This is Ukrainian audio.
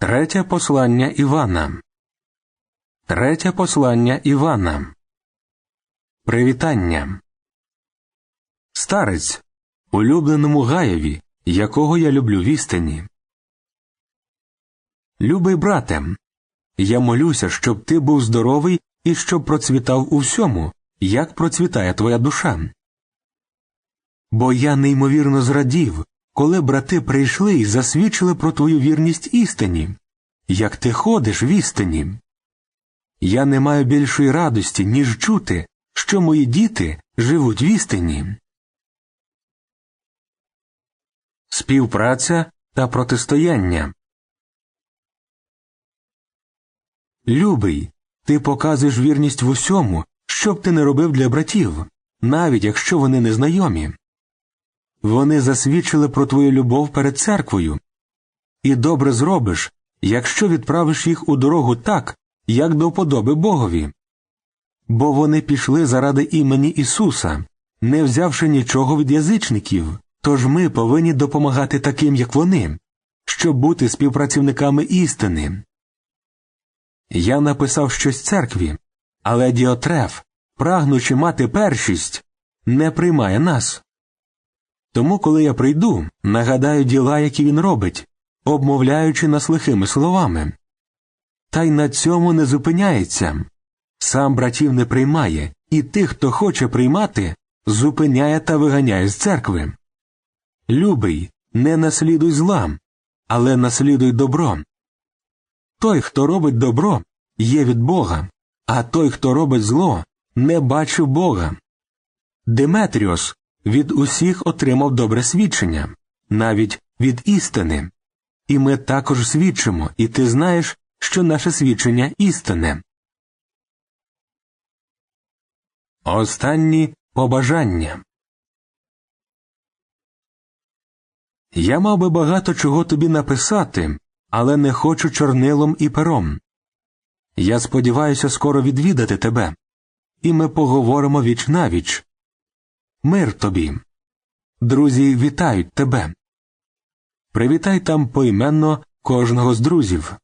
Третє послання Івана. Третє послання Івана. Привітання. Старець, улюбленому Гаєві, якого я люблю в істині. Любий брате, я молюся, щоб ти був здоровий і щоб процвітав у всьому, як процвітає твоя душа. Бо я неймовірно зрадів, коли брати прийшли і засвідчили про твою вірність істині, як ти ходиш в істині. Я не маю більшої радості, ніж чути, що мої діти живуть в істині. Співпраця та протистояння. Любий, ти показуєш вірність в усьому, що б ти не робив для братів, навіть якщо вони незнайомі. Вони засвідчили про твою любов перед церквою, і добре зробиш, якщо відправиш їх у дорогу так, як до вподоби Богові. Бо вони пішли заради імені Ісуса, не взявши нічого від язичників, тож ми повинні допомагати таким, як вони, щоб бути співпрацівниками істини. Я написав щось церкві, але Діотреф, прагнучи мати першість, не приймає нас. Тому, коли я прийду, нагадаю діла, які він робить, обмовляючи нас лихими словами. Та й на цьому не зупиняється. Сам братів не приймає, і тих, хто хоче приймати, зупиняє та виганяє з церкви. Любий, не наслідуй зла, але наслідуй добро. Той, хто робить добро, є від Бога, а той, хто робить зло, не бачив Бога. Деметріос від усіх отримав добре свідчення, навіть від істини. І ми також свідчимо, і ти знаєш, що наше свідчення істинне. Останні побажання. Я мав би багато чого тобі написати, але не хочу чорнилом і пером. Я сподіваюся скоро відвідати тебе, і ми поговоримо віч навіч. Мир тобі. Друзі вітають тебе. Привітай там поіменно кожного з друзів.